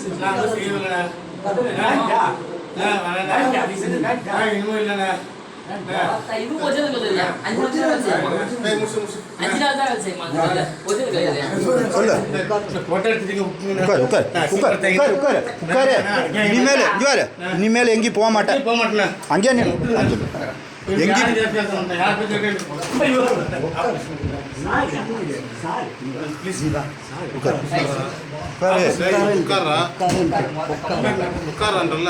நான் செய்யலண்ணே இன்னும் இல்லைண்ணே இது ஒரிஜினல் கலர் அஞ்சு நாள் தான் அஞ்சு நாள் தான் செய்யுமா ஒரிஜினல் கலர் சொல்லு ஃபோட்டோ எடுத்துட்டு உட்காரு உட்காரு உட்காரு உட்காரு உட்காரு உட்காரு இனிமேல் இங்கே வாரு இனிமேல் எங்கேயும் போக மாட்டேன் போக மாட்டேண்ணே அங்கேயே நின்னு. எங்கேயும் உட்காரு உட்காரு உட்கார்றா உட்கார்றான்றல்ல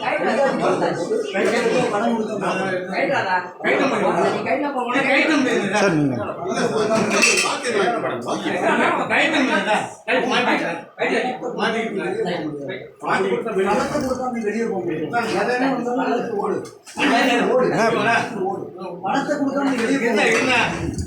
கலந்து வைப்பா கழட்டு பூரா துணி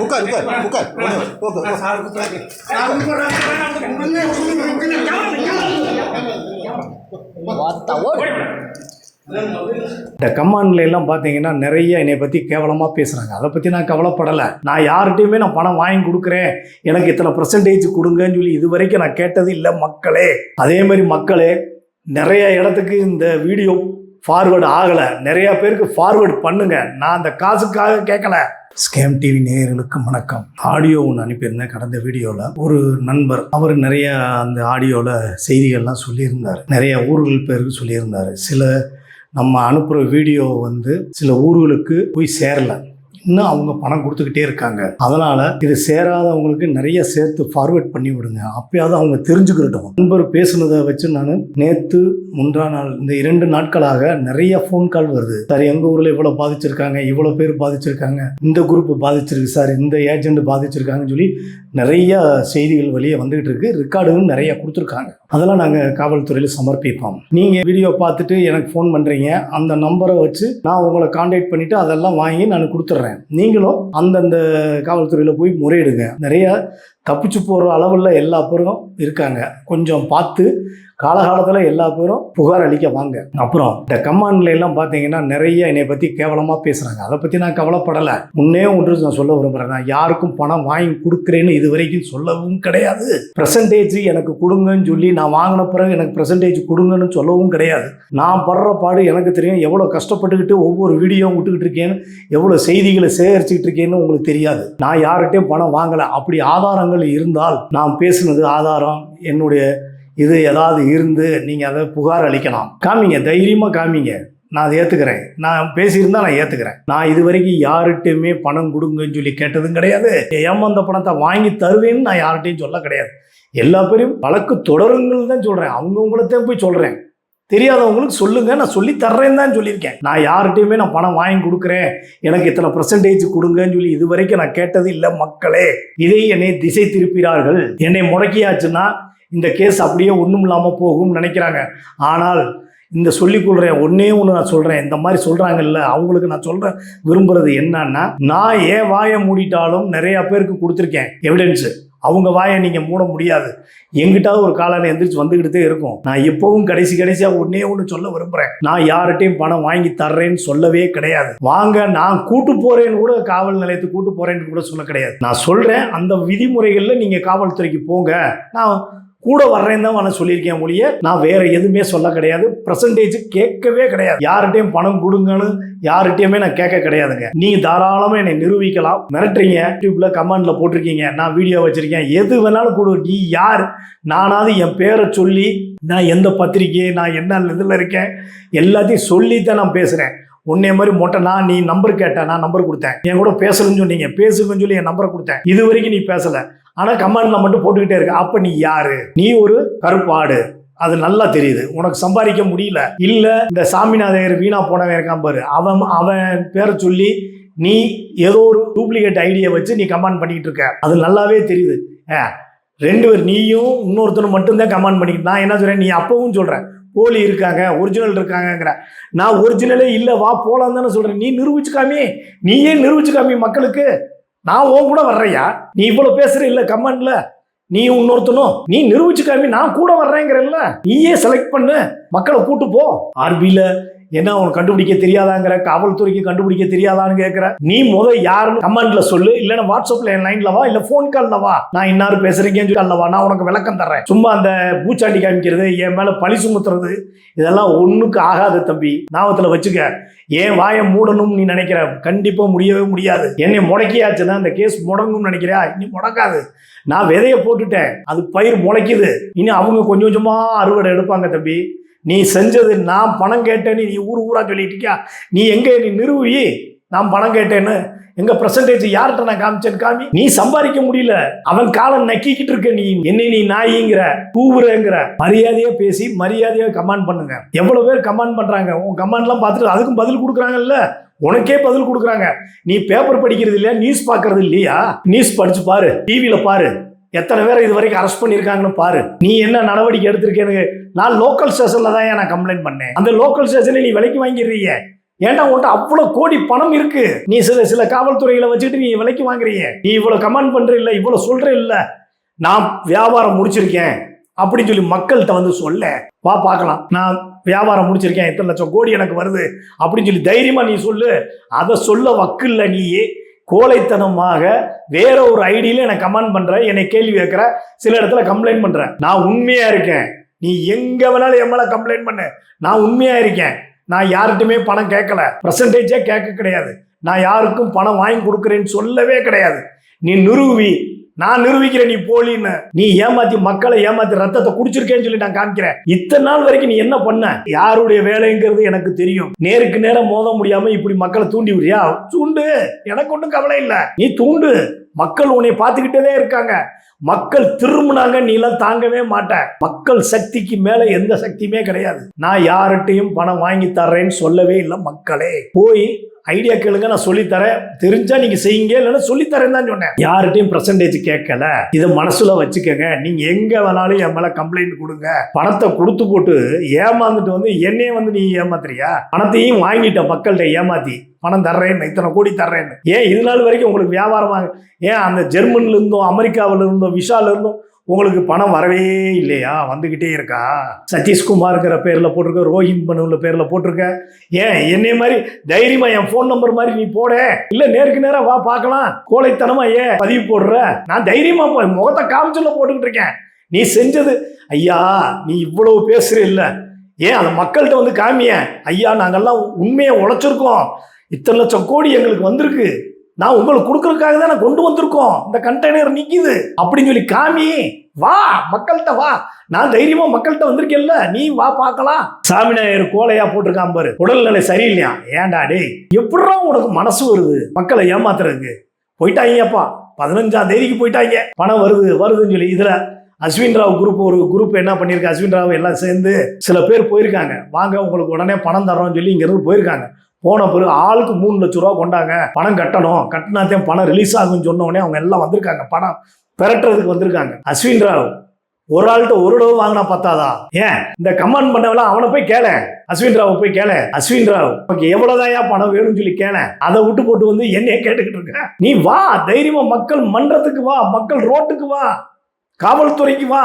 உட்கார் உட்கார். உட்கார் ஓகே இந்த கம்மான்ல எல்லாம் பார்த்தீங்கன்னா நிறைய என்னை பற்றி கேவலமாக பேசுகிறாங்க அதை பற்றி நான் கவலைப்படலை. நான் யார்கிட்டையுமே நான் பணம் வாங்கி கொடுக்குறேன். எனக்கு இத்தனை பர்சன்டேஜ் கொடுங்கன்னு சொல்லி இது வரைக்கும் நான் கேட்டது இல்லை மக்களே. அதே மாதிரி மக்களே நிறைய இடத்துக்கு இந்த வீடியோ ஃபார்வேர்டு ஆகலை. நிறைய பேருக்கு ஃபார்வேர்டு பண்ணுங்க. நான் அந்த காசுக்காக கேட்கல ஸ்கேம் டிவி நேயர்களுக்கு வணக்கம். ஆடியோ ஒன்று அனுப்பியிருந்தேன் கடந்த வீடியோவில் ஒரு நண்பர் அவர் நிறைய அந்த ஆடியோவில் செய்திகள்லாம் சொல்லியிருந்தார். நிறைய ஊர்கள் பேருக்கு சொல்லியிருந்தார். சில நம்ம அனுப்புகிற வீடியோ வந்து சில ஊர்களுக்கு போய் சேரல. இன்னும் அவங்க பணம் கொடுத்துக்கிட்டே இருக்காங்க. அதனால் இது சேராதவங்களுக்கு நிறைய சேர்த்து ஃபார்வேர்ட் பண்ணி விடுங்க. அப்பயாவது அவங்க தெரிஞ்சுக்கிட்டோம் நண்பர் பேசுனதை வச்சு நான் நேற்று முன்றா நாள் இந்த இரண்டு நாட்களாக நிறைய ஃபோன் கால் வருது. சார் எங்கள் ஊரில் இவ்வளோ பாதிச்சிருக்காங்க இவ்வளோ பேர் பாதிச்சிருக்காங்க இந்த குரூப் பாதிச்சிருக்கு சார் இந்த ஏஜென்ட் பாதிச்சிருக்காங்கன்னு சொல்லி நிறைய செய்திகள் வெளியே வந்துகிட்டு இருக்கு. ரெக்கார்டுகளும் நிறைய கொடுத்துருக்காங்க. அதெல்லாம் நாங்கள் காவல்துறையில் சமர்ப்பிப்போம். நீங்கள் வீடியோ பார்த்துட்டு எனக்கு ஃபோன் பண்ணுறீங்க அந்த நம்பரை வச்சு நான் உங்களை காண்டாக்ட் பண்ணிவிட்டு அதெல்லாம் வாங்கி நான் கொடுத்துட்றேன். நீங்களும் அந்தந்த காவல்துறையில் போய் முறையிடுங்க. நிறைய தப்பிச்சு போகிற அளவில் எல்லா பேரும் இருக்காங்க. கொஞ்சம் பார்த்து காலகாலத்தில் எல்லா பேரும் புகார் அளிக்க வாங்க அப்புறம் இந்த கமாண்ட்ல எல்லாம் பார்த்தீங்கன்னா நிறைய என்னை பற்றி கேவலமாக பேசுகிறாங்க அதை பற்றி நான் கவலைப்படலை. முன்னே ஒன்று நான் சொல்ல விரும்புகிறேன் நான் யாருக்கும் பணம் வாங்கி கொடுக்குறேன்னு இது வரைக்கும் சொல்லவும் கிடையாது. ப்ரெசன்டேஜ் எனக்கு கொடுங்கன்னு சொல்லி நான் வாங்கின பிறகு எனக்கு ப்ரெசன்டேஜ் கொடுங்கன்னு சொல்லவும் கிடையாது. நான் படுற பாடு எனக்கு தெரியும். எவ்வளோ கஷ்டப்பட்டுக்கிட்டு ஒவ்வொரு வீடியோ விட்டுக்கிட்டு இருக்கேன்னு எவ்வளோ செய்திகளை சேகரிச்சுக்கிட்டு இருக்கேன்னு உங்களுக்கு தெரியாது. நான் யார்கிட்டையும் பணம் வாங்கலை. அப்படி ஆதாரங்கள் இருந்தால் நான் பேசுனது ஆதாரம். என்னுடைய இது ஏதாவது இருந்து நீங்கள் அதை புகார் அளிக்கலாம். காமிங்க தைரியமாக காமிங்க. நான் அதை ஏற்றுக்கிறேன் நான் பேசியிருந்தா நான் ஏற்றுக்கிறேன் நான் இது வரைக்கும் யார்கிட்டையுமே பணம் கொடுங்கன்னு சொல்லி கேட்டதும் கிடையாது. ஏமாந்த பணத்தை வாங்கி தருவேன்னு நான் யார்கிட்டையும் சொல்ல கிடையாது. எல்லா பேரையும் வழக்கு தொடருங்கள் தான் சொல்கிறேன் அவங்கவுங்களத்தையும் போய் சொல்கிறேன் தெரியாதவங்களுக்கு சொல்லுங்க நான் சொல்லி தர்றேன்னு தான் சொல்லியிருக்கேன். நான் யார்கிட்டையுமே நான் பணம் வாங்கி கொடுக்குறேன். எனக்கு இத்தனை பர்சன்டேஜ் கொடுங்கன்னு சொல்லி இது வரைக்கும் நான் கேட்டது இல்லை மக்களே. இதை என்னை திசை திருப்பினார்கள். என்னை முடக்கியாச்சுன்னா இந்த கேஸ் அப்படியே ஒன்றும் இல்லாமல் போகும்னு நினைக்கிறாங்க. ஆனால் இந்த சொல்லிக் கொள்கிறேன் ஒன்றே ஒன்று நான் சொல்கிறேன் இந்த மாதிரி சொல்கிறாங்கல்ல அவங்களுக்கு நான் சொல்கிறேன் விரும்புகிறது என்னன்னா நான் ஏன் வாயை மூடிட்டாலும் நிறையா பேருக்கு கொடுத்துருக்கேன் எவிடன்ஸு அவங்க வாயை நீங்கள் மூட முடியாது. எங்கிட்டாவது ஒரு காலான எந்திரிச்சு வந்துக்கிட்டே இருக்கும். நான் எப்பவும் கடைசி கடைசியாக ஒன்றே ஒன்று சொல்ல விரும்புகிறேன் நான் யார்கிட்டையும் பணம் வாங்கி தர்றேன்னு சொல்லவே கிடையாது. வாங்க நான் கூட்டு போகிறேன்னு கூட காவல் நிலையத்துக்கு கூட்டு போகிறேன்னு கூட சொல்ல கிடையாது. நான் சொல்கிறேன் அந்த விதிமுறைகளில் நீங்கள் காவல்துறைக்கு போங்க. நான் கூட வர்றேன்னு தான் நான் சொல்லியிருக்கேன் ஒழிய நான் வேற எதுவுமே சொல்ல கிடையாது. பர்சன்டேஜ் கேட்கவே கிடையாது. யார்கிட்டயும் பணம் கொடுங்கன்னு யார்கிட்டயுமே நான் கேட்க கிடையாதுங்க. நீ தாராளமாக என்னை நிரூபிக்கலாம். மிரட்டுறீங்க. யூடியூப்ல கமெண்ட்ல போட்டிருக்கீங்க. நான் வீடியோ வச்சிருக்கேன். எது வேணாலும் கொடு. நீ யார்? நானாவது என் பேரை சொல்லி நான் எந்த பத்திரிக்கை நான் என்ன இதில் இருக்கேன்? எல்லாத்தையும் சொல்லித்தான் நான் பேசுகிறேன் உன்னைய மாதிரி மொட்டை நான் நீ நம்பர் கேட்ட நான் நம்பர் கொடுத்தேன். என் கூட பேசலன்னு சொன்னீங்க. பேசுங்கன்னு சொல்லி என் நம்பரை கொடுத்தேன். இது வரைக்கும் நீ பேசல. ஆனா கமெண்ட்ல மட்டும் போட்டுக்கிட்டே இருக்க. அப்ப நீ யாரு? நீ ஒரு கருப்பாடு. அது நல்லா தெரியுது. உனக்கு சம்பாதிக்க முடியல. இல்ல இந்த சாமிநாதையர் வீணா போனவன் இருக்கான் பாரு. அவன் அவன் பேரை சொல்லி நீ ஏதோ ஒரு டூப்ளிகேட் ஐடியா வச்சு நீ கமெண்ட் பண்ணிக்கிட்டு இருக்க. அது நல்லாவே தெரியுது. ஏ, ரெண்டு பேர் நீயும் இன்னொருத்தனும் மட்டும்தான் கமெண்ட் பண்ணிக்கிட்டு நான் என்ன சொல்றேன்? நீ அப்பவும் சொல்றேன் போலி இருக்காங்க ஒரிஜினல் இருக்காங்கங்கிற. நான் ஒரிஜினலே இல்லை வா போலாம் தானே சொல்றேன். நீ நிரூபிச்சு காமி நீயே நிரூபிச்சு காமி மக்களுக்கு? நான் உன் கூட வர்றையா நீ இவ்வளவு பேசுற இல்ல கமெண்ட்ல நீ இன்னொருத்தனும். நீ நிரூபிச்சு காமி நான் கூட வர்றேங்கிறல்ல நீயே செலக்ட் பண்ணு. மக்களை கூட்டு போ. ஆர்பியில என்ன அவனுக்கு கண்டுபிடிக்க தெரியாதாங்கிற? காவல்துறைக்கு கண்டுபிடிக்க தெரியாதான்னு கேட்கிற நீ முத யாருன்னு கமெண்ட்ல சொல்லு. இல்லைன்னா வாட்ஸ்அப்ல என் லைன்ல வா. இல்ல ஃபோன் கால்ல வா. நான் இன்னாரு பேசுறீங்கன்னு சொல்லி அல்லவா நான் உனக்கு விளக்கம் தர்றேன். சும்மா அந்த பூச்சாண்டி காமிக்கிறது என் மேல பழி சுமத்துறது இதெல்லாம் ஒண்ணுக்கு ஆகாது தம்பி. ஞாபகத்தில் வச்சுக்க. ஏன் வாயை மூடணும்னு நீ நினைக்கிற. கண்டிப்பா முடியவே முடியாது. என்னை முடக்கியாச்சுன்னா அந்த கேஸ் முடங்கும்னு நினைக்கிறியா? இனி முடக்காது. நான் விதைய போட்டுட்டேன். அது பயிர் முளைக்குது. இனி அவங்க கொஞ்சம் கொஞ்சமா அறுவடை எடுப்பாங்க தம்பி. நீ செஞ்சது நான் பணம் கேட்டேன்னு நீ ஊர் ஊரா சொல்லிட்டு இருக்கியா? நீ எங்கே நீ நிறுவி. நான் பணம் கேட்டேன்னு. எங்க பிரசன்டேஜ் யார்கிட்ட நான் காமிச்சேன்னு காமி? நீ சம்பாதிக்க முடியல. அவன் காலம் நக்கிக்கிட்டு இருக்க நீ. என்னை நீ நாயிங்கிற கூவுறங்கிற. மரியாதையா பேசி மரியாதையா கமெண்ட் பண்ணுங்க. எவ்வளவு பேர் கமெண்ட் பண்றாங்க? உன் கமெண்ட்லாம் பார்த்துட்டு அதுக்கும் பதில் கொடுக்குறாங்கல்ல? உனக்கே பதில் கொடுக்குறாங்க. நீ பேப்பர் படிக்கிறது இல்லையா? நியூஸ் பார்க்கறது இல்லையா? நியூஸ் படிச்சு பாரு. டிவியில பாரு. எத்தனை பேரை இது வரைக்கும் அரெஸ்ட் பண்ணியிருக்காங்கன்னு பாரு. நீ என்ன நடவடிக்கை எடுத்திருக்கேன்னு நான் லோக்கல் ஸ்டேஷனில் தான் நான் கம்ப்ளைண்ட் பண்ணேன்? அந்த லோக்கல் ஸ்டேஷனில் நீ விலைக்கு வாங்கிடுறீங்க. ஏன்டா உன்ட்ட அவ்வளவு கோடி பணம் இருக்கு? நீ சில சில காவல்துறைகளை வச்சுட்டு நீ விலைக்கு வாங்குறீங்க. நீ இவ்வளவு கமெண்ட் பண்ற இல்லை இவ்வளவு சொல்ற இல்ல. நான் வியாபாரம் முடிச்சிருக்கேன். அப்படின்னு சொல்லி மக்கள்கிட்ட வந்து சொல்ல வா பார்க்கலாம். நான் வியாபாரம் முடிச்சிருக்கேன். இத்தனை லட்சம் கோடி எனக்கு வருது. அப்படின்னு சொல்லி தைரியமா நீ சொல்லு. அதை சொல்ல வக்கில்ல நீயே கோழைத்தனமாக வேற ஒரு ஐடியில எனக்கு கமெண்ட் பண்ற என்னை கேள்வி கேட்கிற சில இடத்துல கம்ப்ளைண்ட் பண்றேன் நான் உண்மையா இருக்கேன். நீ எங்க வேணாலும் என் மேல கம்ப்ளைண்ட் பண்ணு. நான் உண்மையா இருக்கேன். நான் யார்கிட்டுமே பணம் கேட்கல. பர்சன்டேஜே கேட்க கிடையாது. நான் யாருக்கும் பணம் வாங்கி கொடுக்குறேன்னு சொல்லவே கிடையாது. நீ நிறுவி. நான் நிரூபிக்கிறேன் நீ போலின்னு. நீ ஏமாத்தி மக்களை ஏமாத்தி ரத்தத்தை குடிச்சிருக்கேன்னு சொல்லி நான் காமிக்கிறேன். இத்தனை நாள் வரைக்கும் நீ என்ன பண்ண? யாருடைய வேலைங்கிறது எனக்கு தெரியும். நேருக்கு நேரம் மோத முடியாம இப்படி மக்களை தூண்டி விடுறியா? தூண்டு. எனக்கு ஒன்றும் கவலை இல்லை. நீ தூண்டு. மக்கள் உன்னை பார்த்துக்கிட்டே இருக்காங்க. மக்கள் திரும்பினாங்க நீ எல்லாம் தாங்கவே மாட்ட மக்கள் சக்திக்கு மேல எந்த சக்தியுமே கிடையாது. நான் யார்கிட்டையும் பணம் வாங்கி தர்றேன்னு சொல்லவே இல்லை மக்களே. போய் ஐடியா கேளுங்க நான் சொல்லித்தரேன். தெரிஞ்சா நீங்க செய்யுங்க இல்லைன்னா சொல்லித்தரேன் தான் சொன்னேன். யார்கிட்டயும் பர்சன்டேஜ் கேட்கல. இதை மனசுல வச்சுக்கோங்க. நீங்க எங்க வேணாலும் என் மேல கம்ப்ளைண்ட் கொடுங்க. பணத்தை கொடுத்து போட்டு ஏமாந்துட்டு வந்து என்னையே வந்து நீ ஏமாத்துறியா? பணத்தையும் வாங்கிட்ட மக்கள்கிட்ட ஏமாத்தி பணம் தர்றேன்னு இத்தனை கோடி தர்றேன்னு. ஏன் இது நாள் வரைக்கும் உங்களுக்கு வியாபாரமாக ஏன் அந்த ஜெர்மன்ல இருந்தோ அமெரிக்காவில இருந்தும் விஷால இருந்தும் உங்களுக்கு பணம் வரவே இல்லையா? வந்துக்கிட்டே இருக்கா? சதீஷ்குமார்ங்கிற பேரில் போட்டிருக்க ரோஹித் மனுல பேரில் போட்டிருக்க. ஏன்? என்னை மாதிரி தைரியமா என் ஃபோன் நம்பர் மாதிரி நீ போட. இல்ல நேருக்கு நேராக வா பார்க்கலாம். கோழைத்தனமா ஏன் பதிவு போடுற. நான் தைரியமா போ முகத்தை காமிச்சல போட்டுக்கிட்டு இருக்கேன். நீ செஞ்சது ஐயா நீ இவ்வளவு பேசுற இல்ல. ஏன் அந்த மக்கள்கிட்ட வந்து காமிய? ஐயா நாங்கெல்லாம் உண்மையை உழைச்சிருக்கோம். இத்தனை லட்சம் கோடி எங்களுக்கு வந்திருக்கு. நான் உங்களுக்கு கொடுக்கறதுக்காக தான் நான் கொண்டு வந்திருக்கோம். இந்த கண்டெய்னர் நிக்குது. அப்படின்னு சொல்லி காமி வா மக்கள்கிட்ட வா. நான் தைரியமா மக்கள்கிட்ட வந்திருக்கேன்ல. நீ வா பார்க்கலாம். சாமிநாயர் கோலையா போட்டிருக்கான் பாரு. உடல்நிலை சரியில்லையா? ஏன்டா டேய்? எப்படிடா உனக்கு மனசு வருது? மக்களை ஏமாத்துறதுக்கு. போயிட்டாங்கப்பா. பதினஞ்சாம் தேதிக்கு போயிட்டாங்க. பணம் வருது வருதுன்னு சொல்லி இதுல அஸ்வின் ராவ் குரூப் ஒரு குரூப் என்ன பண்ணியிருக்கு அஸ்வின் ராவ் எல்லாம் சேர்ந்து சில பேர் போயிருக்காங்க. வாங்க உங்களுக்கு உடனே பணம் தரோம்னு சொல்லி இங்கிருந்து போயிருக்காங்க. போன பிறகு ஆளுக்கு மூணு லட்ச ரூபா கொண்டாங்க. பணம் கட்டணும். கட்டினாத்தையும் பணம் ரிலீஸ் ஆகும்னு சொன்ன உடனே அவங்க எல்லாம் வந்திருக்காங்க. பணம் பெரட்டுறதுக்கு வந்திருக்காங்க. அஸ்வின் ராவ் ஒரு ஆள்கிட்ட ஒரு தடவை வாங்கினா பத்தாதா? ஏன்? இந்த கமெண்ட் பண்ணவெல்லாம் அவனை போய் கேள. அஸ்வின் ராவை போய் கேள. அஸ்வின் ராவ் உனக்கு எவ்வளவுதாயா பணம் வேணும்னு சொல்லி கேள. அதை விட்டு போட்டு வந்து என்னைய கேட்டுக்கிட்டு இருக்க. நீ வா தைரியமா மக்கள் மன்றத்துக்கு வா மக்கள் ரோட்டுக்கு வா காவல்துறைக்கு வா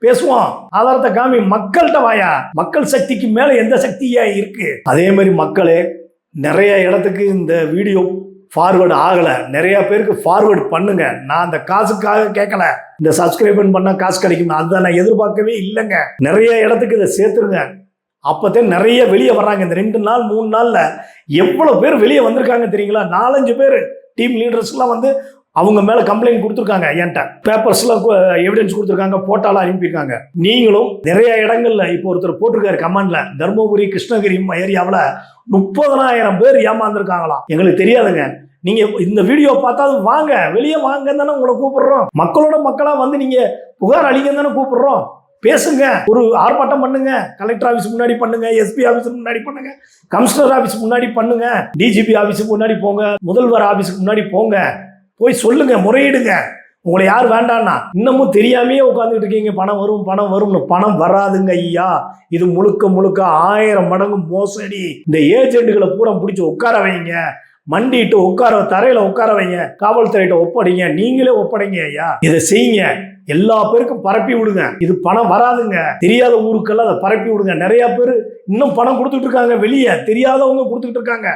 பேசுவோம். ஆதாரத்தை காமி மக்கள்கிட்ட வாயா. மக்கள் சக்திக்கு மேல எந்த சக்தியா இருக்கு? அதே மாதிரி மக்களே நிறைய இடத்துக்கு இந்த வீடியோ ஃபார்வேர்டு ஆகலை. நிறைய பேருக்கு ஃபார்வேர்டு பண்ணுங்க. நான் அந்த காசுக்காக கேட்கல இந்த சப்ஸ்கிரைபன் பண்ணால் காசு கிடைக்கும் அதை நான் எதிர்பார்க்கவே இல்லைங்க. நிறைய இடத்துக்கு இதை சேர்த்துருங்க. அப்போதே நிறைய வெளியே வர்றாங்க. இந்த ரெண்டு நாள் மூணு நாளில் எவ்வளோ பேர் வெளியே வந்திருக்காங்க தெரியுங்களா? நாலஞ்சு பேர். டீம் லீடர்ஸ்லாம் வந்து அவங்க மேலே கம்ப்ளைண்ட் கொடுத்துருக்காங்க என்கிட்ட. பேப்பர்ஸில் எவிடன்ஸ் கொடுத்துருக்காங்க போட்டாலாம் அனுப்பியிருக்காங்க. நீங்களும் நிறைய இடங்கள்ல இப்போ ஒருத்தர் போட்டிருக்காரு கமாண்ட்ல தருமபுரி கிருஷ்ணகிரி ஏரியாவில் முப்பதனாயிரம் பேர் ஏமாந்துருக்காங்களாம். எங்களுக்கு தெரியாதுங்க. நீங்க இந்த வீடியோ பார்த்தா வாங்க வெளியே வாங்க தானே உங்களை கூப்பிடுறோம். மக்களோட மக்களா வந்து நீங்க புகார் அளிங்க தானே கூப்பிடுறோம். பேசுங்க ஒரு ஆர்ப்பாட்டம் பண்ணுங்க. கலெக்டர் ஆஃபீஸ் முன்னாடி பண்ணுங்க எஸ்பி ஆஃபீஸ் முன்னாடி பண்ணுங்க கமிஷனர் ஆஃபீஸ் முன்னாடி பண்ணுங்க டிஜிபி ஆஃபீஸுக்கு முன்னாடி போங்க முதல்வர் ஆஃபீஸுக்கு முன்னாடி போங்க. போய் சொல்லுங்க முறையிடுங்க. உங்களை யார் வேண்டான்னா இன்னமும் தெரியாமையே உட்காந்துட்டு இருக்கீங்க. பணம் வரும் பணம் வரும்னு. பணம் வராதுங்க ஐயா. இது முழுக்க முழுக்க ஆயிரம் மடங்கு மோசடி. இந்த ஏஜென்ட்டுகளை பூரா பிடிச்சி உட்கார வைங்க. மண்டிட்டு உட்கார தரையில உட்கார வைங்க. காவல்துறையிட்ட ஒப்படைங்க. நீங்களே ஒப்படைங்க ஐயா. இதை செய்யுங்க. எல்லா பேருக்கும் பரப்பி விடுங்க. இது பணம் வராதுங்க. தெரியாத ஊருக்கெல்லாம் அதை பரப்பி விடுங்க. நிறைய பேர் இன்னும் பணம் கொடுத்துட்டு இருக்காங்க வெளியே. தெரியாதவங்க கொடுத்துட்டு இருக்காங்க.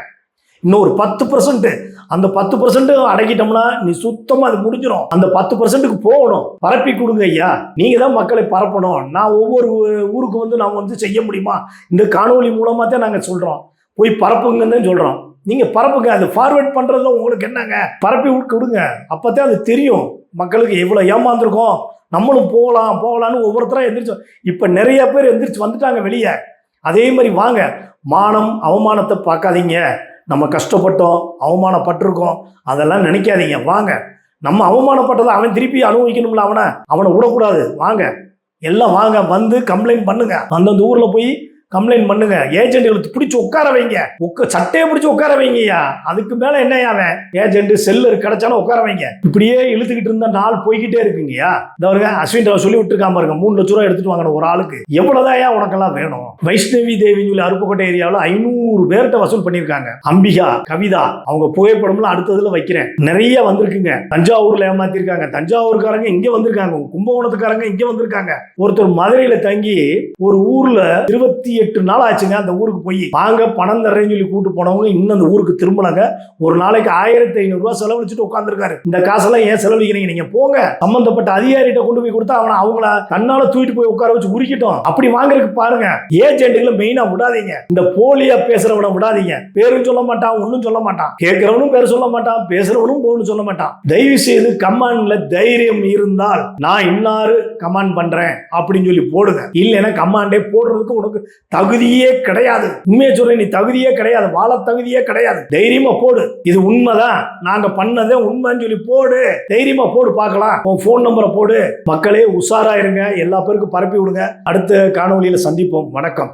இன்னும் ஒரு பத்து பர்சன்ட் அந்த பத்து பர்சன்ட் அடக்கிட்டோம்னா நீ சுத்தமா அது முடிஞ்சிடும் அந்த பத்து பர்சன்ட்டுக்கு போகணும். பரப்பி கொடுங்க ஐயா. நீங்க தான் மக்களை பரப்பணும். நான் ஒவ்வொரு ஊருக்கு வந்து நான் வந்து செய்ய முடியுமா? இந்த காணொலி மூலமா தான் நாங்க சொல்றோம். போய் பரப்புங்கன்னு தான் சொல்றோம். நீங்க பரப்புங்க. அது ஃபார்வேர்ட் பண்றதுல உங்களுக்கு என்னங்க? பரப்பி கொடுங்க. அப்போ அப்பதான் அது தெரியும். மக்களுக்கு எவ்வளவு ஏமாந்துருக்கோம். நம்மளும் போகலாம் போகலான்னு ஒவ்வொருத்தரும் எந்திரிச்சு இப்போ நிறைய பேர் எந்திரிச்சு வந்துட்டாங்க வெளியே. அதே மாதிரி வாங்க. மானம் அவமானத்தை பார்க்காதீங்க. நம்ம கஷ்டப்பட்டோம் அவமானப்பட்டிருக்கோம் அதெல்லாம் நினைக்காதீங்க. வாங்க. நம்ம அவமானப்பட்டதை அவன் திருப்பி அனுபவிக்கணும்ல அவனை. அவனை விடக்கூடாது. வாங்க. எல்லாம் வாங்க. வந்து கம்ப்ளைண்ட் பண்ணுங்க. அந்தந்த ஊரில் போய் கம்ப்ளைண்ட் பண்ணுங்க. ஏஜென்ட்களுக்கு பிடிச்சி உட்கார வைங்க. உக்க சட்டையை பிடிச்சி உட்கார வைங்கய்யா. அதுக்கு மேல என்னய்யா அவன்? ஏஜென்ட் செல்லர் கிடைச்சாலும் உட்கார வைங்க. இப்படியே இழுத்துக்கிட்டு இருந்தா நாள் போய்கிட்டே இருக்குங்கய்யா. இந்த வருங்க அஸ்வின் ராவ் சொல்லி விட்டுருக்காம பாருங்க மூணு லட்ச ரூபா எடுத்துட்டு வாங்கணும் ஒரு ஆளுக்கு. எவ்வளவுதான் உனக்கெல்லாம் வேணும்? வைஷ்ணவி தேவின்னு சொல்லி அருப்புக்கோட்டை ஏரியாவில் ஐநூறு பேர்கிட்ட வசூல் பண்ணியிருக்காங்க. அம்பிகா கவிதா அவங்க புகைப்படம்லாம் அடுத்ததுல வைக்கிறேன். நிறைய வந்திருக்குங்க. தஞ்சாவூர்ல ஏமாத்திருக்காங்க. தஞ்சாவூர்காரங்க இங்க வந்திருக்காங்க. கும்பகோணத்துக்காரங்க இங்க வந்திருக்காங்க. ஒருத்தர் மதுரையில தங்கி ஒரு ஊர்ல இருபத்தி எட்டு நாள் ஆச்சுங்க அந்த ஊருக்கு போய். வாங்க பணம் தர்றேன்னு சொல்லி கூட்டு போனவங்க இன்னும் அந்த ஊருக்கு திரும்பலங்க. ஒரு நாளைக்கு ஆயிரத்தி ஐநூறுரூவா செலவழிச்சுட்டு உட்காந்துருக்காரு இந்த காசெல்லாம் ஏன் செலவழிக்கிறீங்க? நீங்க போங்க. சம்பந்தப்பட்ட அதிகாரிகிட்ட கொண்டு போய் கொடுத்தா அவனை அவங்கள தன்னால தூக்கிட்டு போய் உட்கார வச்சு உரிக்கட்டும். அப்படி வாங்குறதுக்கு பாருங்க. ஏஜென்ட்டுகளை மெயினா விடாதீங்க. இந்த போலியா பேசுறவனை விடாதீங்க. பேரும் சொல்ல மாட்டான் ஒன்றும் சொல்ல மாட்டான். கேட்கிறவனும் பேர் சொல்ல மாட்டான் பேசுறவனும் போன்னு சொல்ல மாட்டான். தயவு செய்து கமான்ல தைரியம் இருந்தால் நான் இன்னாரு கமாண்ட் பண்றேன் அப்படின்னு சொல்லி போடுங்க. இல்லைன்னா கமாண்டே போடுறதுக்கு உனக்கு தகுதியே கிடையாது. உண்மையை சொல்றேன் நீ தகுதியே கிடையாது. வாழ தகுதியே கிடையாது. தைரியமா போடு. இது உண்மைதான். நாங்க பண்ணதே உண்மைன்னு சொல்லி போடு. தைரியமா போடு பார்க்கலாம். உன் ஃபோன் நம்பரை போடு. மக்களே உஷாரா இருங்க. எல்லா பேருக்கும் பரப்பி விடுங்க. அடுத்த காணொலியில சந்திப்போம். வணக்கம்.